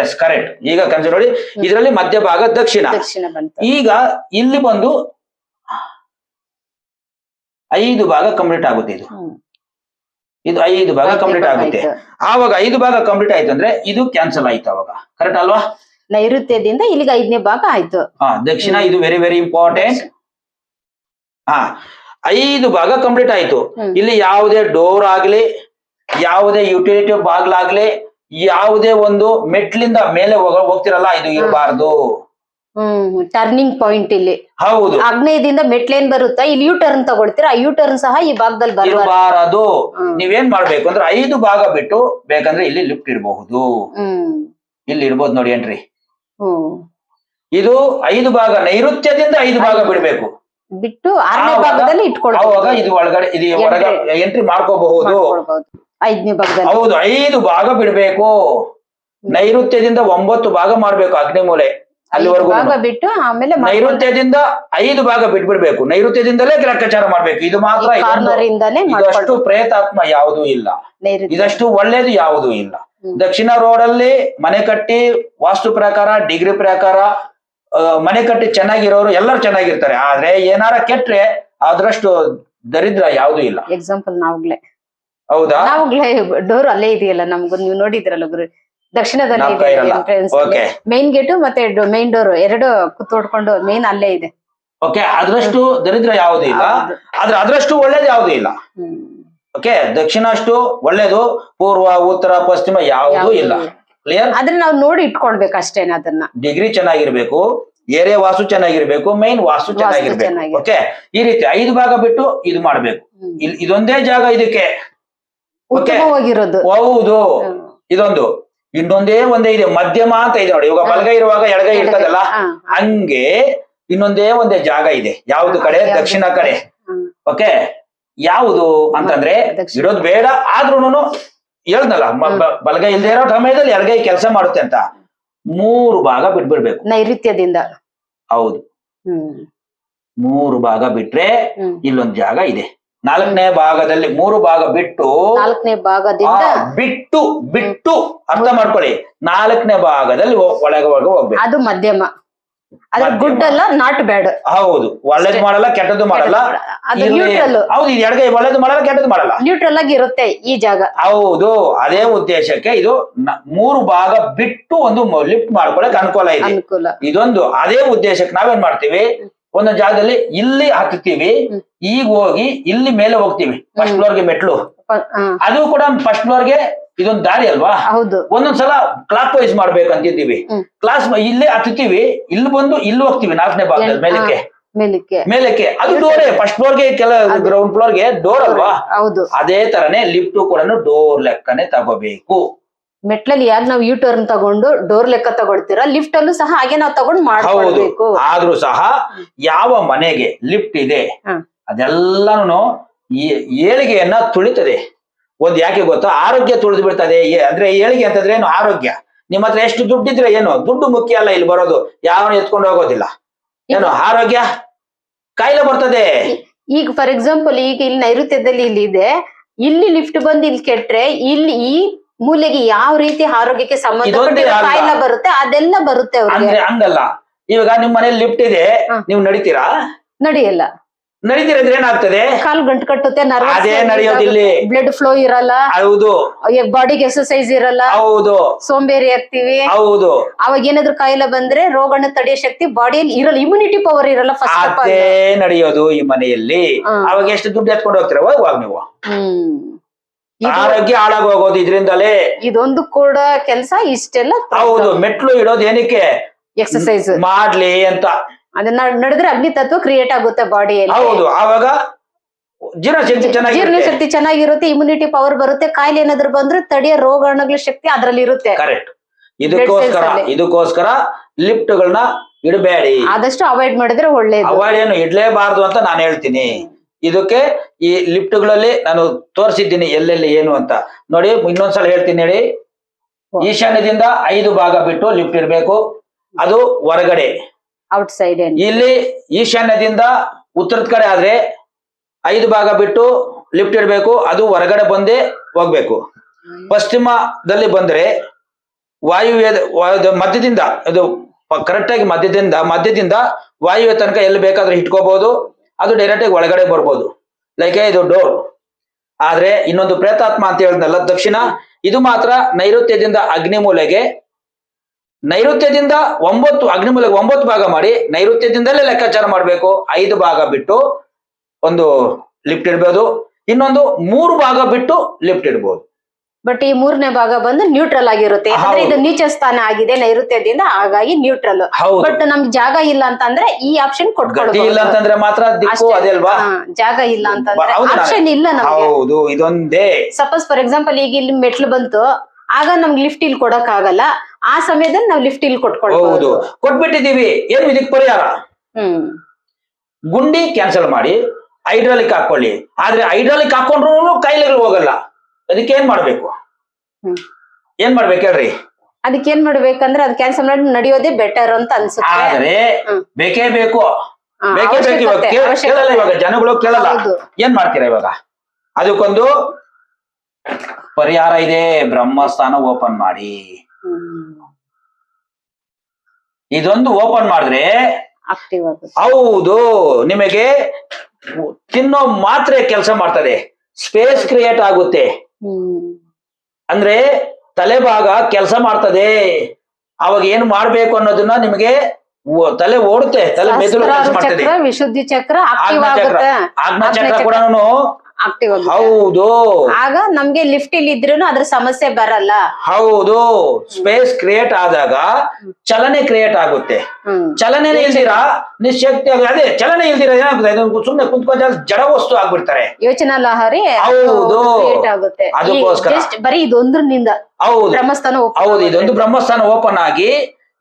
ಎಸ್ ಕರೆಕ್ಟ್ ಈಗ ಕನ್ಸಿಡರ್ ನೋಡಿ ಇದರಲ್ಲಿ ಮಧ್ಯಭಾಗ ದಕ್ಷಿಣ. ಈಗ ಇಲ್ಲಿ ಬಂದು ಐದು ಭಾಗ ಕಂಪ್ಲೀಟ್ ಆಗುತ್ತೆ ಇದು. ಇದು ಐದು ಭಾಗ ಕಂಪ್ಲೀಟ್ ಆಗುತ್ತೆ. ಆವಾಗ ಐದು ಭಾಗ ಕಂಪ್ಲೀಟ್ ಆಯ್ತು ಅಂದ್ರೆ ಇದು ಕ್ಯಾನ್ಸಲ್ ಆಯ್ತು ಅವಾಗ ಕರೆಕ್ಟ್ ಅಲ್ವಾ? ನೈಋತ್ಯದಿಂದ ಇಲ್ಲಿಗೆ ಐದನೇ ಭಾಗ ಆಯ್ತು. ಹಾ ದಕ್ಷಿಣ ಇದು ವೆರಿ ವೆರಿ ಇಂಪಾರ್ಟೆಂಟ್ ಹಾ ಐದು ಭಾಗ ಕಂಪ್ಲೀಟ್ ಆಯ್ತು. ಇಲ್ಲಿ ಯಾವುದೇ ಡೋರ್ ಆಗ್ಲಿ ಯಾವುದೇ ಯುಟಿಲಿಟಿ ಬಾಗ್ಲಾಗ್ಲಿ ಯಾವುದೇ ಒಂದು ಮೆಟ್ಲಿಂದ ಮೇಲೆ ಹೋಗ ಹೋಗ್ತಿರಲ್ಲ ಇದು ಇರಬಾರ್ದು. ಹ್ಮ್ ಟರ್ನಿಂಗ್ ಪಾಯಿಂಟ್ ಇಲ್ಲಿ. ಹೌದು. ಆಗ್ನೇಯದಿಂದ ಮೆಟ್ಲೇನ್ ಬರುತ್ತಾ? ಇಲ್ಲಿ ಯೂ ಟರ್ನ್ ತಗೊಳ್ತೀರಾ? ಆ ಯೂ ಟರ್ನ್ ಸಹ ಈ ಭಾಗದಲ್ಲಿ ಬರಬಾರದು. ನೀವೇನ್ ಮಾಡ್ಬೇಕು ಅಂದ್ರೆ ಐದು ಭಾಗ ಬಿಟ್ಟು ಬೇಕಂದ್ರೆ ಇಲ್ಲಿ ಲಿಫ್ಟ್ ಇರಬಹುದು. ಇಲ್ಲಿ ಇರ್ಬೋದು ನೋಡಿ ಏನ್ರಿ ಇದು ಐದು ಭಾಗ ನೈಋತ್ಯದಿಂದ ಐದು ಭಾಗ ಬಿಡ್ಬೇಕು. ಬಿಟ್ಟು ಆರನೇ ಭಾಗದಲ್ಲಿ ಅವಾಗ ಇಟ್ಕೊಳ್ಬಹುದು ಇದು ಒಳಗಡೆ ಇದು ಹೊರಗ ಎಂಟ್ರಿ ಮಾಡ್ಕೋಬಹುದು. ಐದನೇ ಭಾಗದಲ್ಲಿ. ಹೌದು ಐದು ಭಾಗ ಬಿಡ್ಬೇಕು. ನೈಋತ್ಯದಿಂದ ಒಂಬತ್ತು ಭಾಗ ಮಾಡ್ಬೇಕು ಅಗ್ನಿ ಮೂಲೆ ಅಲ್ಲಿವರೆಗೂ ಭಾಗ ಬಿಟ್ಟು ಆಮೇಲೆ ನೈಋತ್ಯದಿಂದ ಐದು ಭಾಗ ಬಿಟ್ಬಿಡ್ಬೇಕು. ನೈಋತ್ಯದಿಂದಲೇ ಲೆಕ್ಕಾಚಾರ ಮಾಡ್ಬೇಕು. ಇದು ಮಾತ್ರ ಇದಷ್ಟು ಪ್ರೇತಾತ್ಮ ಯಾವುದೂ ಇಲ್ಲ. ಇದಷ್ಟು ಒಳ್ಳೇದು ಯಾವುದೂ ಇಲ್ಲ. ದಕ್ಷಿಣ ದಕ್ಷಿಣ ರೋಡಲ್ಲಿ ಮನೆ ಕಟ್ಟಿ ವಾಸ್ತು ಪ್ರಕಾರ ಡಿಗ್ರಿ ಪ್ರಕಾರ ಮನೆ ಕಟ್ಟಿ ಚೆನ್ನಾಗಿರೋರು ಎಲ್ಲರೂ ಚೆನ್ನಾಗಿರ್ತಾರೆ. ಆದ್ರೆ ಏನಾರ ಕೆಟ್ರೆ ಅದ್ರಷ್ಟು ದರಿದ್ರ ಯಾವ್ದು ಇಲ್ಲ. ಎಕ್ಸಾಂಪಲ್ ನಾವ್ಗ್ಲೆ ಹೌದಾ? ನಾವುಗ್ಲೆ ಡೋರ್ ಅಲ್ಲೇ ಇದೆಯಲ್ಲ ನಮ್ಗೂ ನೀವು ನೋಡಿದ್ರಲ್ಲ ಗುರು? ದಕ್ಷಿಣದಲ್ಲಿ ಮೇನ್ ಇದೆ ಗೇಟು ಮತ್ತೆ ಮೇನ್ ಡೋರ್ ಎರಡು ಕುತ್ತೋಡ್ಕೊಂಡು ಮೇನ್ ಅಲ್ಲೇ ಇದೆ. ಓಕೆ ಅದ್ರಷ್ಟು ದರಿದ್ರ ಯಾವ್ದು ಇಲ್ಲ. ಆದ್ರೆ ಅದ್ರಷ್ಟು ಒಳ್ಳೇದು ಯಾವ್ದು ಇಲ್ಲ. ಓಕೆ ದಕ್ಷಿಣ ಅಷ್ಟು ಒಳ್ಳೇದು ಪೂರ್ವ ಉತ್ತರ ಪಶ್ಚಿಮ ಯಾವುದೂ ಇಲ್ಲ. ಕ್ಲಿಯರ್ ಅದನ್ನ ನಾವು ನೋಡಿ ಇಟ್ಕೊಳ್ಬೇಕು ಅಷ್ಟೇನ ಅದನ್ನ. ಡಿಗ್ರಿ ಚೆನ್ನಾಗಿರ್ಬೇಕು ಏರಿಯಾ ವಾಸು ಚೆನ್ನಾಗಿರ್ಬೇಕು ಮೈನ್ ವಾಸು ಚೆನ್ನಾಗಿರ್ಬೇಕು. ಓಕೆ ಈ ರೀತಿ ಐದು ಭಾಗ ಬಿಟ್ಟು ಇದು ಮಾಡ್ಬೇಕು. ಇದೊಂದೇ ಜಾಗ ಇದಕ್ಕೆ. ಹೌದು. ಇದೊಂದು. ಇನ್ನೊಂದೇ ಒಂದೇ ಇದೆ. ಮಧ್ಯಮ ಅಂತ ಇದೆ ನೋಡಿ. ಇವಾಗ ಬಲಗೈ ಇರುವಾಗ ಎಡಗೈ ಇರ್ತದಲ್ಲ? ಹಂಗೆ ಇನ್ನೊಂದೇ ಒಂದೇ ಜಾಗ ಇದೆ. ಯಾವ್ದು ಕಡೆ? ದಕ್ಷಿಣ ಕಡೆ. ಓಕೆ ಯಾವುದು ಅಂತಂದ್ರೆ ಇರೋದು ಇಡೋದು ಬೇಡ. ಆದ್ರೂನು ಹೇಳ್ದಲ್ಲ ಬಲಗೈ ಇಲ್ದೇ ಇರೋ ಸಮಯದಲ್ಲಿ ಎಡಗೈ ಕೆಲಸ ಮಾಡುತ್ತೆ ಅಂತ. ಮೂರು ಭಾಗ ಬಿಟ್ಬಿಡ್ಬೇಕು. ನೈಋತ್ಯದಿಂದ. ಹೌದು. ಮೂರು ಭಾಗ ಬಿಟ್ರೆ ಇಲ್ಲೊಂದ್ ಜಾಗ ಇದೆ. ನಾಲ್ಕನೇ ಭಾಗದಲ್ಲಿ ಮೂರು ಭಾಗ ಬಿಟ್ಟು ನಾಲ್ಕನೇ ಭಾಗದಿಂದ ಬಿಟ್ಟು ಬಿಟ್ಟು ಅರ್ಥ ಮಾಡ್ಕೊಳ್ಳಿ. ನಾಲ್ಕನೇ ಭಾಗದಲ್ಲಿ ಒಳಗೆ ಒಳಗೆ ಹೋಗ್ಬೇಕು. ಅದು ಮಧ್ಯಮ. ಅದ್ರ ಮಧ್ಯಮ. ಗುಡ್ ಅಲ್ಲ ನಾಟ್ ಬ್ಯಾಡ್ ಹೌದು. ಒಳ್ಳೇದು ಮಾಡಲ್ಲ ಕೆಟ್ಟದ್ದು ಮಾಡಲ್ಲ. ಅದು ನ್ಯೂಟ್ರಲ್ ಹೌದು ಇದು ಎಡಗೈ ಒಳ್ಳೇದು ಮಾಡಲ್ಲ ಕೆಟ್ಟದ್ದು ಮಾಡಲ್ಲ. ನ್ಯೂಟ್ರಲ್ ಆಗಿ ಇರುತ್ತೆ ಈ ಜಾಗ. ಹೌದು ಅದೇ ಉದ್ದೇಶಕ್ಕೆ ಇದು ಮೂರು ಭಾಗ ಬಿಟ್ಟು ಒಂದು ಲಿಫ್ಟ್ ಮಾಡ್ಕೊಳಕ್ ಅನುಕೂಲ ಇದೆ. ಇದೊಂದು ಅದೇ ಉದ್ದೇಶಕ್ಕೆ ನಾವೇನ್ ಮಾಡ್ತೀವಿ? ಒಂದೊಂದು ಜಾಗದಲ್ಲಿ ಇಲ್ಲಿ ಹತ್ತುತ್ತೀವಿ. ಈಗ ಹೋಗಿ ಇಲ್ಲಿ ಮೇಲೆ ಹೋಗ್ತೀವಿ ಫಸ್ಟ್ ಫ್ಲೋರ್ಗೆ ಮೆಟ್ಲು. ಅದು ಕೂಡ ಫಸ್ಟ್ ಫ್ಲೋರ್ಗೆ ಇದೊಂದು ದಾರಿ ಅಲ್ವಾ? ಹೌದು. ಒಂದೊಂದ್ಸಲ ಕ್ಲಾಕ್ ವೈಸ್ ಮಾಡ್ಬೇಕು ಅಂತಿದ್ದೀವಿ. ಕ್ಲಾಸ್ ಇಲ್ಲೇ ಹತ್ತುತ್ತೀವಿ ಇಲ್ಲಿ ಬಂದು ಇಲ್ಲಿ ಹೋಗ್ತೀವಿ ನಾಲ್ಕನೇ ಭಾಗದಲ್ಲಿ ಮೇಲಕ್ಕೆ. ಮೇಲಕ್ಕೆ. ಮೇಲಕ್ಕೆ. ಅದು ಡೋರೇ ಫಸ್ಟ್ ಫ್ಲೋರ್ಗೆ ಕೆಲ ಗ್ರೌಂಡ್ ಗ್ರೌಂಡ್ ಫ್ಲೋರ್ಗೆ ಡೋರ್ ಅಲ್ವಾ? ಹೌದು. ಅದೇ ತರನೇ ಲಿಫ್ಟ್ ಕೂಡ ಡೋರ್ ಲೆಕ್ಕನೆ ತಗೋಬೇಕು. ಮೆಟ್ಲಲ್ಲಿ ಯಾಕೆ ನಾವು ಯೂ ಟರ್ನ್ ತಗೊಂಡು ಡೋರ್ ಲೆಕ್ಕ ತಗೊಳ್ತೀರಾ ಲಿಫ್ಟ್ ಅಲ್ಲೂ ಸಹ ಹಾಗೆ ನಾವು ತಗೊಂಡು ಮಾಡಬೇಕು ಆದ್ರೂ ಸಹ ಯಾವ ಮನೆಗೆ ಲಿಫ್ಟ್ ಇದೆ. ಅದೆಲ್ಲಾನು ಏಳಿಗೆಯನ್ನ ತುಳಿತದೆ. ಒಂದ್ ಯಾಕೆ ಗೊತ್ತೋ? ಆರೋಗ್ಯ ತುಳಿದು ಬಿಡ್ತದೆ. ಅಂದ್ರೆ ಏಳಿಗೆ ಅಂತಂದ್ರೆ ಏನು? ಆರೋಗ್ಯ. ನಿಮ್ಮ ಹತ್ರ ಎಷ್ಟು ದುಡ್ಡಿದ್ರೆ ಏನು? ದುಡ್ಡು ಮುಖ್ಯ ಅಲ್ಲ ಇಲ್ಲಿ ಬರೋದು. ಯಾವನು ಎತ್ಕೊಂಡು ಹೋಗೋದಿಲ್ಲ. ಏನು? ಆರೋಗ್ಯ? ಕಾಯಿಲೆ ಬರ್ತದೆ. ಈಗ ಫಾರ್ ಎಕ್ಸಾಂಪಲ್ ಈಗ ಇಲ್ಲಿ ನೈಋತ್ಯದಲ್ಲಿ ಇಲ್ಲಿ ಇದೆ. ಇಲ್ಲಿ ಲಿಫ್ಟ್ ಬಂದು ಇಲ್ಲಿ ಕೆಟ್ರೆ ಇಲ್ಲಿ ಈ ಮೂಲೆಗೆ ಯಾವ ರೀತಿ ಆರೋಗ್ಯಕ್ಕೆ ಸಂಬಂಧ ಕಾಯಿಲೆ ಬರುತ್ತೆ ಅದೆಲ್ಲ ಬರುತ್ತೆ ಹಂಗಲ್ಲ. ಇವಾಗ ನಿಮ್ ಮನೇಲಿ ಲಿಫ್ಟ್ ಇದೆ. ನೀವು ನಡಿತೀರಾ? ನಡೆಯಲ್ಲ. ನಡಿತೀರ ಅಂದ್ರೆ ಏನಾಗ್ತದೆ? ಕಾಲು ಗಂಟು ಕಟ್ಟುತ್ತೆ ಅದೇ ನಡೆಯೋದಿಲ್ಲ. ಬ್ಲಡ್ ಫ್ಲೋ ಇರಲ್ಲ. ಹೌದು. ಬಾಡಿಗೆ ಎಕ್ಸರ್ಸೈಸ್ ಇರಲ್ಲ. ಹೌದು. ಸೋಂಬೇರಿ ಆಗ್ತೀವಿ. ಹೌದು. ಅವಾಗ ಏನಾದ್ರು ಕಾಯಿಲೆ ಬಂದ್ರೆ ರೋಗನ ತಡೆಯೋ ಶಕ್ತಿ ಬಾಡಿಯಲ್ಲಿ ಇರಲ್ಲ. ಇಮ್ಯುನಿಟಿ ಪವರ್ ಇರಲ್ಲ ಫಸ್ಟ್ ಅದೇ ನಡೆಯೋದು ಈ ಮನೆಯಲ್ಲಿ. ಅವಾಗ ಎಷ್ಟು ದುಡ್ಡು ಎತ್ಕೊಂಡು ಹೋಗ್ತೀರ? ಹೋಗುವಾಗ ನೀವು. ಆರೋಗ್ಯ ಹಾಳಾಗಿ ಹೋಗೋದು ಇದ್ರಿಂದಲೇ. ಇದೊಂದು ಕೂಡ ಕೆಲಸ ಇಷ್ಟೆಲ್ಲ ಹೌದು. ಮೆಟ್ಲು ಇಡೋದು ಏನಕ್ಕೆ? ಎಕ್ಸರ್ಸೈಸ್ ಮಾಡ್ಲಿ ಅಂತ. ಅದನ್ನ ನಡೆದ್ರೆ ಅಗ್ನಿ ತತ್ವ ಕ್ರಿಯೇಟ್ ಆಗುತ್ತೆ ಬಾಡಿಯಲ್ಲಿ ಹೌದು ಆವಾಗ ಜೀರ್ಣಶಕ್ತಿ ಚೆನ್ನಾಗಿ ಚೆನ್ನಾಗಿರುತ್ತೆ. ಇಮ್ಯುನಿಟಿ ಪವರ್ ಬರುತ್ತೆ ಕಾಯಿಲೆ ಏನಾದ್ರು ಬಂದ್ರೆ ತಡೆಯೋ ರೋಗಾಣುಗಳ ಶಕ್ತಿ ಅದ್ರಲ್ಲಿ ಇರುತ್ತೆ ಕರೆಕ್ಟ್ ಇದಕ್ಕೋಸ್ಕರ ಇದಕ್ಕೋಸ್ಕರ ಲಿಫ್ಟ್ ಗಳನ್ನ ಇಡಬೇಡಿ. ಆದಷ್ಟು ಅವಾಯ್ಡ್ ಮಾಡಿದ್ರೆ ಒಳ್ಳೇದು. ಅವಾಯ್ಡ್ ಏನು ಇಡ್ಲೇಬಾರ್ದು ಅಂತ ನಾನು ಹೇಳ್ತೀನಿ. ಇದಕ್ಕೆ ಈ ಲಿಫ್ಟ್ಗಳಲ್ಲಿ ನಾನು ತೋರಿಸಿದ್ದೀನಿ ಎಲ್ಲೆಲ್ಲಿ ಏನು ಅಂತ. ನೋಡಿ ಇನ್ನೊಂದ್ಸಲ ಹೇಳ್ತೀನಿ ಹೇಳಿ. ಈಶಾನ್ಯದಿಂದ ಐದು ಭಾಗ ಬಿಟ್ಟು ಲಿಫ್ಟ್ ಇರಬೇಕು ಅದು ಹೊರಗಡೆ. ಔಟ್ ಸೈಡ್ ಇಲ್ಲಿ ಈಶಾನ್ಯದಿಂದ ಉತ್ತರದ ಕಡೆ ಆದ್ರೆ ಐದು ಭಾಗ ಬಿಟ್ಟು ಲಿಫ್ಟ್ ಇಡಬೇಕು, ಅದು ಹೊರಗಡೆ ಬಂದೇ ಹೋಗ್ಬೇಕು. ಪಶ್ಚಿಮದಲ್ಲಿ ಬಂದ್ರೆ ವಾಯುವ್ಯ ವಾಯು- ಮಧ್ಯದಿಂದ, ಅದು ಕರೆಕ್ಟ್ ಆಗಿ ಮಧ್ಯದಿಂದ ಮಧ್ಯದಿಂದ ವಾಯುವ್ಯ ತನಕ ಎಲ್ಲಿ ಬೇಕಾದ್ರೆ ಇಟ್ಕೋಬಹುದು ಅದು ಡೈರೆಕ್ಟ್ ಆಗಿ ಒಳಗಡೆ ಬರ್ಬೋದು ಲೈಕ್ ಇದು ಡೋರ್ ಆದ್ರೆ ಇನ್ನೊಂದು ಪ್ರೇತಾತ್ಮ ಅಂತ ಹೇಳಿದ್ನಲ್ಲ ದಕ್ಷಿಣ, ಇದು ಮಾತ್ರ ನೈಋತ್ಯದಿಂದ ಅಗ್ನಿಮೂಲೆಗೆ ನೈಋತ್ಯದಿಂದ ಒಂಬತ್ತು ಅಗ್ನಿಮೂಲೆಗೆ ಒಂಬತ್ತು ಭಾಗ ಮಾಡಿ ನೈಋತ್ಯದಿಂದಲೇ ಲೆಕ್ಕಾಚಾರ ಮಾಡಬೇಕು. ಐದು ಭಾಗ ಬಿಟ್ಟು ಒಂದು ಲಿಫ್ಟ್ ಇಡ್ಬೋದು. ಇನ್ನೊಂದು ಮೂರು ಭಾಗ ಬಿಟ್ಟು ಲಿಫ್ಟ್ ಇಡ್ಬೋದು. ಬಟ್ ಈ ಮೂರನೇ ಭಾಗ ಬಂದು ನ್ಯೂಟ್ರಲ್ ಆಗಿರುತ್ತೆ. ಯಾಕಂದ್ರೆ ಇದು ನೀಚ ಸ್ಥಾನ ಆಗಿದೆ ನೈಋತ್ಯದಿಂದ ಹಾಗಾಗಿ ನ್ಯೂಟ್ರಲ್ ಬಟ್ ನಮ್ಗೆ ಜಾಗ ಇಲ್ಲ ಅಂತಂದ್ರೆ ಈ ಆಪ್ಷನ್ ಕೊಟ್ಕೊಳ್ಳೋದು ಇಲ್ಲ ಅಂತಂದ್ರೆ ಮಾತ್ರ ದಿಕ್ಕು ಅದೇ ಅಲ್ವಾ? ಜಾಗ ಇಲ್ಲ ಅಂತಂದ್ರೆ ಆಪ್ಷನ್ ಇಲ್ಲ ನಮ್ಗೆ. ಹೌದು ಇದೊಂದೇ. ಸಪೋಸ್ ಫಾರ್ ಎಕ್ಸಾಂಪಲ್ ಈಗ ಇಲ್ಲಿ ಮೆಟ್ಲು ಬಂತು. ಆಗ ನಮ್ಗೆ ಲಿಫ್ಟ್ ಇಲ್ಲಿ ಕೊಡಕ್ ಆಗಲ್ಲ ಆ ಸಮಯದಲ್ಲಿ ನಾವು ಲಿಫ್ಟ್ ಇಲ್ಲಿ ಹೌದು. ಕೊಟ್ಕೊಳ್ಬಹುದು ಕೊಟ್ಬಿಟ್ಟಿದೀವಿ ಏನು ಇದಕ್ಕೆ ಪರಿಹಾರ? ಹ್ಮ್. ಗುಂಡಿ ಕ್ಯಾನ್ಸಲ್ ಮಾಡಿ ಹೈಡ್ರಾಲಿಕ್ ಹಾಕೊಳ್ಳಿ ಆದ್ರೆ ಹೈಡ್ರಾಲಿಕ್ ಹಾಕೊಂಡ್ರು ಕಾಯಿಲೆಗಳು ಹೋಗಲ್ಲ. ಅದಕ್ಕೆ ಏನ್ ಮಾಡ್ಬೇಕು? ಹ್ಮ್. ಏನ್ ಮಾಡ್ಬೇಕು ಹೇಳ್ರಿ? ಅದಕ್ಕೆ ಏನ್ ಮಾಡ್ಬೇಕಂದ್ರೆ ಅದ್ ಕ್ಯಾನ್ಸಲ್ ಮಾಡಿ ನಡೆಯೋದೇ ಬೆಟರ್ ಅಂತ ಅನ್ಸುತ್ತೆ. ಆದ್ರೆ ಹ್ಮ್. ಬೇಕೇ ಬೇಕು. ಹಾ, ಬೇಕೇ ಬೇಕು ಇವಾಗ. ಅವಶ್ಯಕತೆ, ಕೇಳ- ಅವಶ್ಯಕತೆ. ಕೇಳಲ್ಲ ಇವಾಗ. ಜನಗಳು ಕೇಳಲ್ಲ. ಹೌದು. ಏನ್ ಮಾಡ್ತೀರಾ ಇವಾಗ? ಅದಕ್ಕೊಂದು ಪರಿಹಾರ ಇದೆ. ಬ್ರಹ್ಮಸ್ಥಾನ ಓಪನ್ ಮಾಡಿ. ಇದೊಂದು ಓಪನ್ ಮಾಡಿದ್ರೆ ಹೌದು ನಿಮಗೆ ತಿನ್ನೋ ಮಾತ್ರೆ ಕೆಲಸ ಮಾಡ್ತದೆ. ಸ್ಪೇಸ್ ಕ್ರಿಯೇಟ್ ಆಗುತ್ತೆ. ಅಂದ್ರೆ ತಲೆಭಾಗ ಕೆಲಸ ಮಾಡ್ತದೆ. ಅವಾಗ ಏನ್ ಮಾಡ್ಬೇಕು ಅನ್ನೋದನ್ನ ನಿಮಗೆ ತಲೆ ಓಡುತ್ತೆ. ತಲೆ ಮೆದುಳು ಕೆಲಸ ಮಾಡ್ತದೆ. ವಿಶುದ್ಧಿ ಚಕ್ರ ಆಜ್ಞಾ ಚಕ್ರ ಕೂಡ ಹೌದು. ಆಗ ನಮ್ಗೆ ಲಿಫ್ಟ್ ಇಲ್ಲಿ ಇದ್ರೂ ಅದ್ರ ಸಮಸ್ಯೆ ಬರಲ್ಲ. ಹೌದು. ಸ್ಪೇಸ್ ಕ್ರಿಯೇಟ್ ಆದಾಗ ಚಲನೆ ಕ್ರಿಯೇಟ್ ಆಗುತ್ತೆ. ಚಲನೆ ಇಲ್ದಿರಾ? ನಿಶಕ್ತಿ ಅದೇ ಚಲನೆ ಇಲ್ದಿರ ಏನಾಗುತ್ತೆ? ಸುಮ್ನೆ ಕುತ್ಕೊಂಡ ಜಡ ವಸ್ತು ಆಗ್ಬಿಡ್ತಾರೆ. ಯೋಚನಾ ಲಹರಿ ಹೌದು. ಆಗುತ್ತೆ. ಅದಕ್ಕೋಸ್ಕರ. ಬರೀ ಇದೊಂದ್ರಿಂದ ಹೌದು. ಬ್ರಹ್ಮಸ್ಥಾನ ಹೌದು ಇದೊಂದು ಬ್ರಹ್ಮಸ್ಥಾನ ಓಪನ್ ಆಗಿ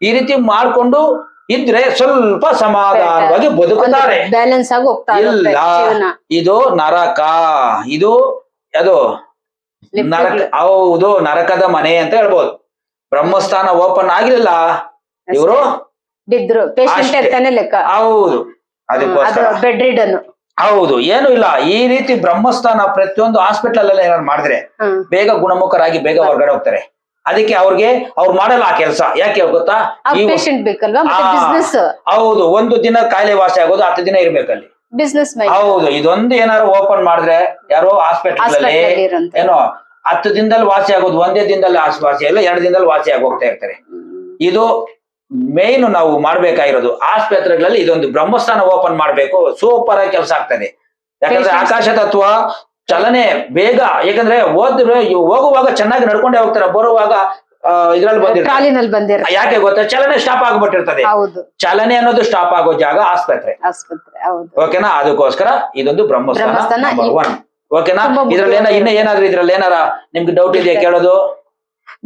ಈ ರೀತಿ ಮಾಡ್ಕೊಂಡು ಇದ್ರೆ ಸ್ವಲ್ಪ ಸಮಾಧಾನವಾಗಿ ಬದುಕುತ್ತಾರೆ. ಬ್ಯಾಲೆನ್ಸ್ ಆಗಿ ಹೋಗ್ತಾ ಇಲ್ಲ ಇದು ನರಕ. ಇದು ಅದು ನರಕ. ಹೌದು ನರಕದ ಮನೆ ಅಂತ ಹೇಳ್ಬೋದು. ಬ್ರಹ್ಮಸ್ಥಾನ ಓಪನ್ ಆಗಿರಲಿಲ್ಲ. ಇವರು? ಬಿದ್ರು. ಲೆಕ್ಕ. ಹೌದು. ಅದು ಅದಕ್ಕೋಸ್ಕರ. ಬೆಡ್ ರಿಡನ್ ಹೌದು ಏನು ಇಲ್ಲ. ಈ ರೀತಿ ಬ್ರಹ್ಮಸ್ಥಾನ ಪ್ರತಿಯೊಂದು ಹಾಸ್ಪಿಟಲ್ ಅಲ್ಲಿ ಏನಾದ್ರು ಮಾಡಿದ್ರೆ ಬೇಗ ಗುಣಮುಖರಾಗಿ ಬೇಗ ಹೊರಗಡೆ ಹೋಗ್ತಾರೆ. ಅದಕ್ಕೆ ಅವ್ರಿಗೆ ಅವ್ರು ಮಾಡಲ್ಲ ಆ ಕೆಲಸ. ಯಾಕೆ ಗೊತ್ತಾ. ಹೌದು ಒಂದು ದಿನ ಕಾಯಿಲೆ ವಾಸಿ ಆಗೋದು ಹತ್ತು ದಿನ ಇರ್ಬೇಕಲ್ಲಿ ಬಿಸ್ನೆಸ್ ಹೌದು ಇದೊಂದು ಏನಾರು ಓಪನ್ ಮಾಡಿದ್ರೆ ಯಾರೋ ಹಾಸ್ಪಿಟಲ್ ಏನೋ ಹತ್ತು ದಿನದಲ್ಲಿ ವಾಸಿ ಆಗೋದು ಒಂದೇ ದಿನದಲ್ಲಿ ವಾಸಿ ಇಲ್ಲ ಎರಡು ದಿನದಲ್ಲಿ ವಾಸಿ ಆಗಿ ಹೋಗ್ತಾ ಇರ್ತಾರೆ ಇದು ಮೇನ್ ನಾವು ಮಾಡ್ಬೇಕಾಗಿರೋದು. ಆಸ್ಪತ್ರೆಗಳಲ್ಲಿ ಇದೊಂದು ಬ್ರಹ್ಮಸ್ಥಾನ ಓಪನ್ ಮಾಡ್ಬೇಕು ಸೂಪರ್ ಆಗಿ ಕೆಲಸ ಆಗ್ತದೆ. ಯಾಕಂದ್ರೆ ಆಕಾಶ ತತ್ವ ಚಲನೆ ಬೇಗ ಯಾಕಂದ್ರೆ ಹೋದ್ರೆ ಹೋಗುವಾಗ ಚೆನ್ನಾಗಿ ನಡ್ಕೊಂಡೇ ಹೋಗ್ತಾರೆ ಬರುವಾಗ ಇದ್ರಲ್ಲಿ ಬಂದಿರ್ತಾರೆ. ಬಂದಿರ ಯಾಕೆ ಗೊತ್ತಾ? ಚಲನೆ ಸ್ಟಾಪ್ ಆಗ್ಬಿಟ್ಟಿರ್ತದೆ. ಚಲನೆ ಅನ್ನೋದು ಸ್ಟಾಪ್ ಆಗೋ ಜಾಗ ಆಸ್ಪತ್ರೆ. ಓಕೆನಾ ಅದಕ್ಕೋಸ್ಕರ ಇದೊಂದು ಬ್ರಹ್ಮಸ್ಥಾನ ಬ್ರಹ್ಮಸ್ಥಾನ ನಂಬರ್ ಒನ್ ಓಕೆನಾ ಇದ್ರಲ್ಲಿ ಏನ ಇನ್ನ ಏನಾದ್ರು ಇದ್ರಲ್ಲಿ ಏನಾರ ನಿಮ್ಗೆ ಡೌಟ್ ಇದೆಯಾ ಕೇಳೋದು?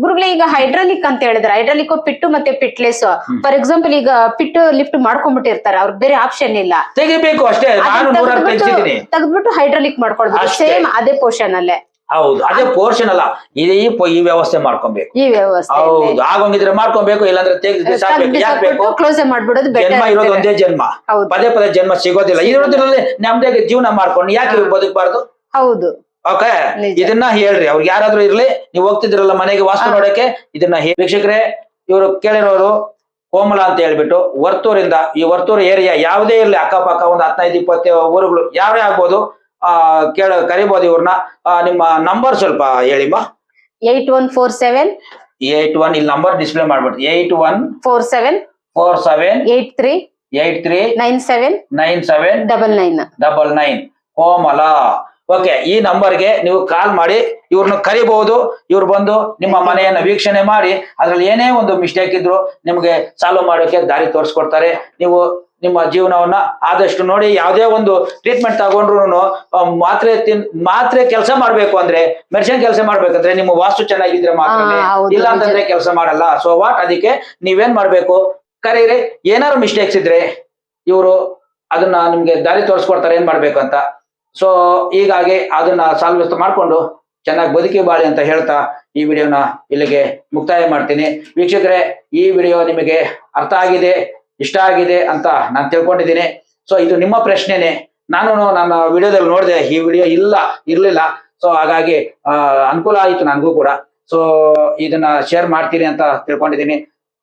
ಗುರುಗಳೇ ಈಗ ಹೈಡ್ರಾಲಿಕ್ ಅಂತ ಹೇಳಿದ್ರೆ ಹೈಡ್ರಾಲಿಕ್ ಪಿಟ್ಟು ಮತ್ತೆ ಪಿಟ್ಲೆಸ್. ಫಾರ್ ಎಕ್ಸಾಂಪಲ್ ಈಗ ಪಿಟ್ ಲಿಫ್ಟ್ ಮಾಡ್ಕೊಂಡ್ಬಿಟ್ಟಿರ್ತಾರೆ ಅವ್ರಿಗೆ ಬೇರೆ ಆಪ್ಷನ್ ಇಲ್ಲ. ತೆಗಿಬೇಕು ಅಷ್ಟೇ ತೆಗೆದ್ಬಿಟ್ಟು ಹೈಡ್ರಾಲಿಕ್ ಮಾಡ್ಕೊಳ್ಬೇಕು. ಸೇಮ್ ಅದೇ ಪೋರ್ಷನ್ ಅಲ್ಲೇ. ಹೌದು ಅದೇ ಪೋರ್ಷನ್ ಅಲ್ಲ ಈ ಈ ವ್ಯವಸ್ಥೆ ಮಾಡ್ಕೊಬೇಕು. ಈ ವ್ಯವಸ್ಥೆ ಹೌದು ಆಗೋಂಗಿದ್ರೆ ಮಾಡ್ಕೊಬೇಕು ಇಲ್ಲಾಂದ್ರೆ ತೆಗೆದ್ರೆ ಕ್ಲೋಸ್ ಮಾಡ್ಬಿಡೋದು ಜನ್ಮ ಇರೋದು ಒಂದೇ ಜನ್ಮ. ಪದೇ ಪದೇ ಜನ್ಮ ಸಿಗೋದಿಲ್ಲ. ಇರೋದ್ರಲ್ಲಿ ನಮ್ದೇ ಜೀವನ ಮಾಡ್ಕೊಂಡು ಯಾಕೆ. ಬದುಕಬಾರ್ದು? ಹೌದು. ಓಕೆ ಇದನ್ನ ಹೇಳ್ರಿ. ಅವ್ರಿಗೆ ಯಾರಾದ್ರೂ ಇರ್ಲಿ ನೀವು ಹೋಗ್ತಿದ್ರಲ್ಲ ಮನೆಗೆ ವಾಸ್ತು ನೋಡಕ್ಕೆ ಇದನ್ನ ವೀಕ್ಷಕರೇ ಇವರು ಕೇಳಿರೋರು ಕೋಮಲ ಅಂತ ಹೇಳ್ಬಿಟ್ಟು ವರ್ತೂರಿಂದ ಈ ವರ್ತೂರು ಏರಿಯಾ ಯಾವುದೇ ಇರ್ಲಿ ಅಕ್ಕಪಕ್ಕ ಒಂದು ಹದಿನೈದು ಇಪ್ಪತ್ತು ಊರುಗಳು ಯಾರೇ ಆಗ್ಬೋದು ಆ ಕೇಳ ಕರಿಬಹುದು ಇವ್ರನ್ನ. ನಿಮ್ಮ ನಂಬರ್ ಸ್ವಲ್ಪ ಹೇಳಿಮ್ಮ eight one four seven. Eight one ಇಲ್ಲಿ ನಂಬರ್ ಡಿಸ್ಪ್ಲೇ ಮಾಡ್ಬಿಟ್ಟು eight one four seven. Four seven eight three eight three nine seven nine seven double nine. Double nine. Komala. Okay ಈ ನಂಬರ್ಗೆ ನೀವು ಕಾಲ್ ಮಾಡಿ ಇವ್ರನ್ನ ಕರಿಬಹುದು ಇವ್ರು ಬಂದು ನಿಮ್ಮ ಮನೆಯನ್ನ ವೀಕ್ಷಣೆ ಮಾಡಿ ಅದ್ರಲ್ಲಿ ಏನೇ ಒಂದು ಮಿಸ್ಟೇಕ್ ಇದ್ರು ನಿಮ್ಗೆ ಸಾಲ್ವ್ ಮಾಡೋಕೆ ದಾರಿ ತೋರಿಸ್ಕೊಡ್ತಾರೆ. ನೀವು ನಿಮ್ಮ ಜೀವನವನ್ನ ಆದಷ್ಟು ನೋಡಿ ಯಾವುದೇ ಒಂದು ಟ್ರೀಟ್ಮೆಂಟ್ ತಗೊಂಡ್ರು ಮಾತ್ರೆ ತಿನ್ ಮಾತ್ರೆ ಕೆಲಸ ಮಾಡ್ಬೇಕು ಅಂದ್ರೆ ಮೆಡಿಸಿನ್ ಕೆಲಸ ಮಾಡ್ಬೇಕಂದ್ರೆ ನಿಮ್ಮ ವಾಸ್ತು ಚೆನ್ನಾಗಿದ್ರೆ ಮಾತ್ರ ಇಲ್ಲ ಅಂತಂದ್ರೆ ಕೆಲಸ ಮಾಡಲ್ಲ. ಸೊ ವಾಟ್ ಅದಕ್ಕೆ ನೀವೇನ್ ಮಾಡ್ಬೇಕು? ಕರೀರಿ ಏನಾದ್ರು ಮಿಸ್ಟೇಕ್ಸ್ ಇದ್ರೆ ಇವರು ಅದನ್ನ ನಿಮ್ಗೆ ದಾರಿ ತೋರಿಸ್ಕೊಡ್ತಾರೆ ಏನ್ ಮಾಡ್ಬೇಕು ಅಂತ ಸೊ ಹೀಗಾಗಿ ಅದನ್ನ ಸಾಲ್ವ್ ಮಾಡ್ಕೊಂಡು ಚೆನ್ನಾಗಿ ಬದುಕಿ ಬಾಳಿ ಅಂತ ಹೇಳ್ತಾ ಈ ವಿಡಿಯೋನ ಇಲ್ಲಿಗೆ ಮುಕ್ತಾಯ ಮಾಡ್ತೀನಿ. ವೀಕ್ಷಕರೇ, ಈ ವಿಡಿಯೋ ನಿಮಗೆ ಅರ್ಥ ಆಗಿದೆ, ಇಷ್ಟ ಆಗಿದೆ ಅಂತ ನಾನು ತಿಳ್ಕೊಂಡಿದ್ದೀನಿ. ಸೊ ಇದು ನಿಮ್ಮ ಪ್ರಶ್ನೆನೆ. ನಾನು ನನ್ನ ವಿಡಿಯೋದಲ್ಲಿ ನೋಡಿದೆ, ಈ ವಿಡಿಯೋ ಇಲ್ಲ, ಇರಲಿಲ್ಲ. ಸೊ ಹಾಗಾಗಿ ಅನುಕೂಲ ಆಯಿತು ನನಗೂ ಕೂಡ. ಸೊ ಇದನ್ನ ಶೇರ್ ಮಾಡ್ತೀನಿ ಅಂತ ತಿಳ್ಕೊಂಡಿದ್ದೀನಿ.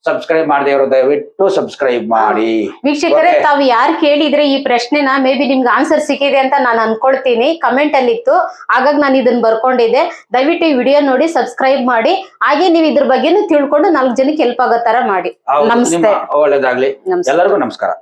ಸಬ್ಸ್ಕ್ರೈಬ್ ಮಾಡದೆ ಇರೋ ದಯವಿಟ್ಟು ಸಬ್ಸ್ಕ್ರೈಬ್ ಮಾಡಿ. ವೀಕ್ಷಕರೇ ತಾವ್ ಯಾರು ಕೇಳಿದ್ರೆ ಈ ಪ್ರಶ್ನೆನ ಮೇ ಬಿ ನಿಮ್ಗೆ ಆನ್ಸರ್ ಸಿಕ್ಕಿದೆ ಅಂತ ನಾನು ಅನ್ಕೊಳ್ತೀನಿ. ಕಮೆಂಟ್ ಅಲ್ಲಿ ಇತ್ತು ಹಾಗಾಗಿ ನಾನು ಇದನ್ನ ಬರ್ಕೊಂಡಿದ್ದೆ. ದಯವಿಟ್ಟು ಈ ವಿಡಿಯೋ ನೋಡಿ ಸಬ್ಸ್ಕ್ರೈಬ್ ಮಾಡಿ. ಹಾಗೆ ನೀವು ಇದ್ರ ಬಗ್ಗೆನೂ ತಿಳ್ಕೊಂಡು ನಾಲ್ಕು ಜನಕ್ಕೆ ಹೆಲ್ಪ್ ಆಗೋ ತರ ಮಾಡಿ. ನಮಸ್ತೆ. ಒಳ್ಳೇದಾಗ್ಲಿ. ಎಲ್ಲರಿಗೂ ನಮಸ್ಕಾರ.